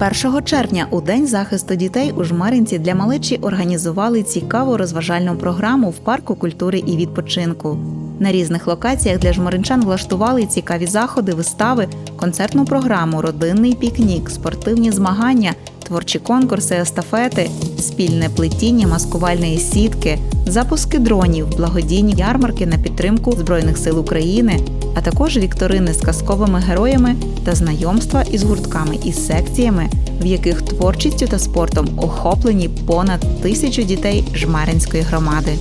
1 червня у День захисту дітей у Жмеринці для малечі організували цікаву розважальну програму в парку культури і відпочинку. На різних локаціях для жмеринчан влаштували цікаві заходи, вистави, концертну програму, родинний пікнік, спортивні змагання, творчі конкурси, естафети, спільне плетіння маскувальної сітки, запуски дронів, благодійні ярмарки на підтримку Збройних сил України, а також вікторини з казковими героями та знайомства із гуртками і секціями, в яких творчістю та спортом охоплені понад тисячу дітей Жмеринської громади.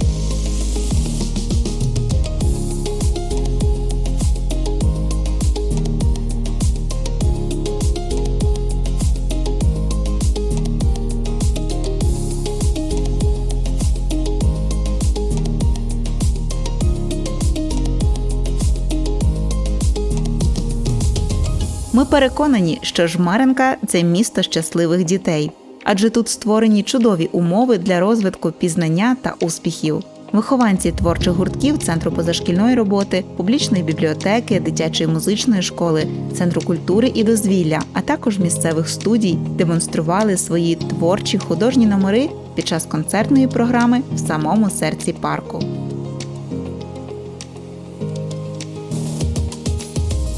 Ми переконані, що Жмеренка це місто щасливих дітей, адже тут створені чудові умови для розвитку пізнання та успіхів. Вихованці творчих гуртків Центру позашкільної роботи, публічної бібліотеки, дитячої музичної школи, центру культури і дозвілля, а також місцевих студій демонстрували свої творчі художні номери під час концертної програми в самому серці парку.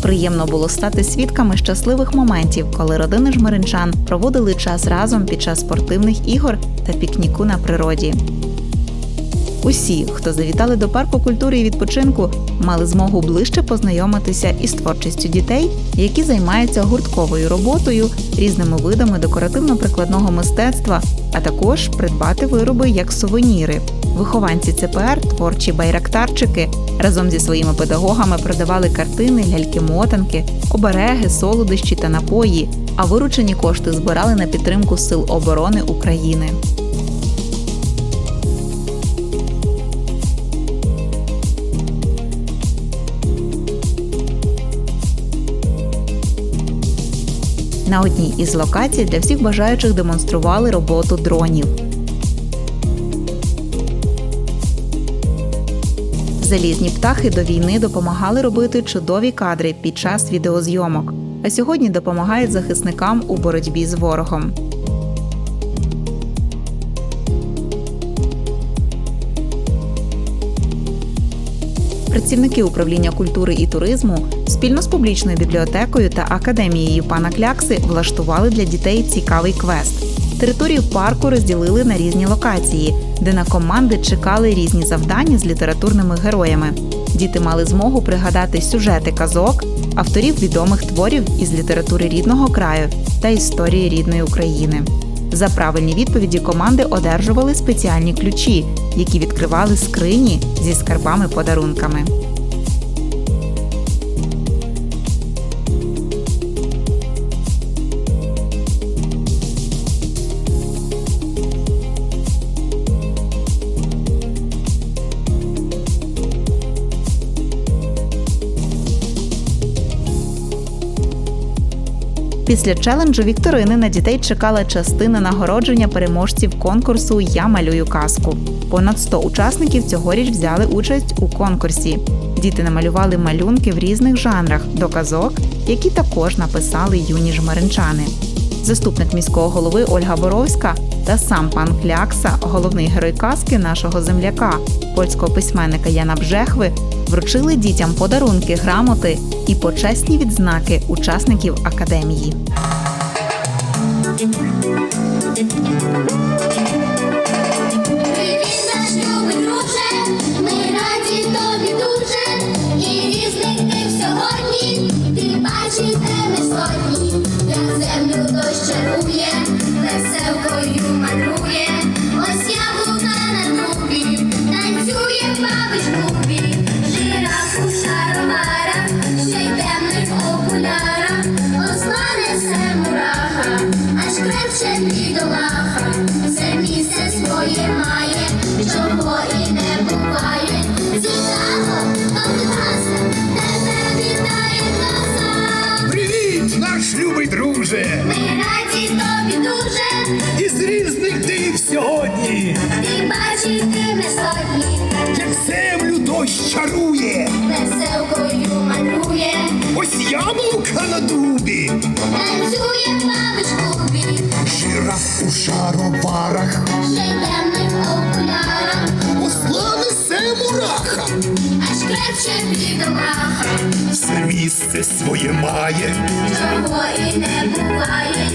Приємно було стати свідками щасливих моментів, коли родини жмеринчан проводили час разом під час спортивних ігор та пікніку на природі. Усі, хто завітали до парку культури і відпочинку, мали змогу ближче познайомитися із творчістю дітей, які займаються гуртковою роботою, різними видами декоративно-прикладного мистецтва, а також придбати вироби як сувеніри. Вихованці ЦПР, творчі байрактарчики, разом зі своїми педагогами продавали картини, ляльки-мотанки, обереги, солодощі та напої, а виручені кошти збирали на підтримку Сил оборони України. На одній із локацій для всіх бажаючих демонстрували роботу дронів. Залізні птахи до війни допомагали робити чудові кадри під час відеозйомок, а сьогодні допомагають захисникам у боротьбі з ворогом. Працівники управління культури і туризму спільно з публічною бібліотекою та академією пана Клякси влаштували для дітей цікавий квест. Територію парку розділили на різні локації, де на команди чекали різні завдання з літературними героями. Діти мали змогу пригадати сюжети казок, авторів відомих творів із літератури рідного краю та історії рідної України. За правильні відповіді команди одержували спеціальні ключі, які відкривали скрині зі скарбами-подарунками. Після челенджу вікторини на дітей чекала частина нагородження переможців конкурсу Я малюю казку. Понад 100 учасників цьогоріч взяли участь у конкурсі. Діти намалювали малюнки в різних жанрах до казок, які також написали юні жмеринчани. Заступник міського голови Ольга Боровська та сам пан Клякса, головний герой казки нашого земляка, польського письменника Яна Бжехви, вручили дітям подарунки, грамоти і почесні відзнаки учасників академії. Бідолаха, все місце своє має, чого і не буває. То класно, тебе вітає класа. Привіт, наш любий друже! Ми раді тобі дуже, Із різних див сьогодні, ти бачити ми сотні, як землю дощ чарує, веселкою ось яблука на дубі, танцює бабич клубі, шароварах. ще й темних окулярах, Осла несе мураха, аж крепче бідолаха, все місце своє має. чого і не буває.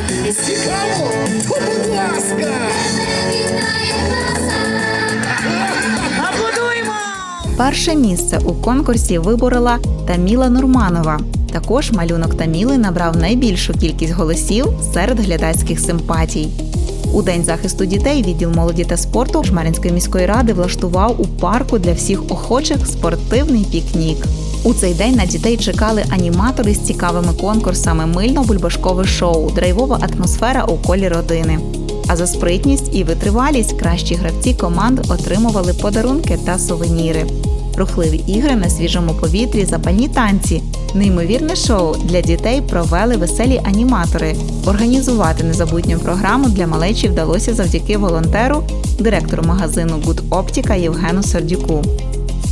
Цікаво, то будь ласка. Тебе вітає Перше місце у конкурсі виборола Таміла Нурманова. Також малюнок Таміли набрав найбільшу кількість голосів серед глядацьких симпатій. У день захисту дітей відділ молоді та спорту Жмеринської міської ради влаштував у парку для всіх охочих спортивний пікнік. У цей день на дітей чекали аніматори з цікавими конкурсами мильно-бульбашкове шоу, драйвова атмосфера у колі родини. А за спритність і витривалість кращі гравці команд отримували подарунки та сувеніри. Рухливі ігри на свіжому повітрі, запальні танці. Неймовірне шоу для дітей провели веселі аніматори. Організувати незабутню програму для малечі вдалося завдяки волонтеру, директору магазину Good Optica Євгену Сердюку.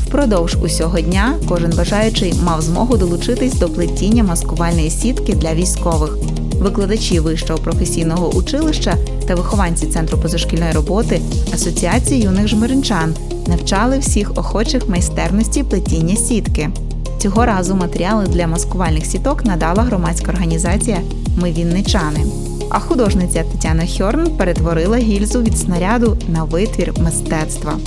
Впродовж усього дня кожен бажаючий мав змогу долучитись до плетіння маскувальної сітки для військових. Викладачі вищого професійного училища та вихованці центру позашкільної роботи Асоціації юних жмеринчан навчали всіх охочих майстерності плетіння сітки. Цього разу матеріали для маскувальних сіток надала громадська організація Ми Вінничани. А художниця Тетяна Хьорн перетворила гільзу від снаряду на витвір мистецтва.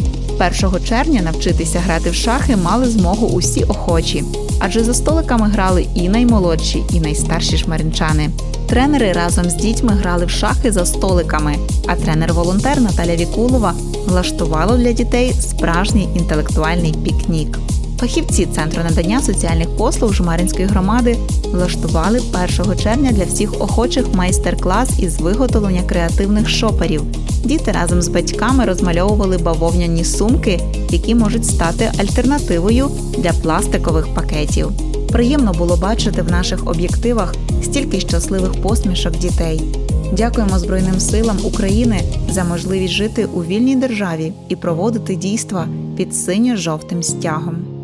1 червня навчитися грати в шахи мали змогу усі охочі, адже за столиками грали і наймолодші, і найстарші шмаринчани. Тренери разом з дітьми грали в шахи за столиками, а тренер-волонтер Наталя Вікулова влаштувала для дітей справжній інтелектуальний пікнік. Фахівці центру надання соціальних послуг Жмаринської громади влаштували 1 червня для всіх охочих майстер-клас із виготовлення креативних шоперів. Діти разом з батьками розмальовували бавовняні сумки, які можуть стати альтернативою для пластикових пакетів. Приємно було бачити в наших об'єктивах стільки щасливих посмішок дітей. Дякуємо Збройним силам України за можливість жити у вільній державі і проводити дійства під синьо-жовтим стягом.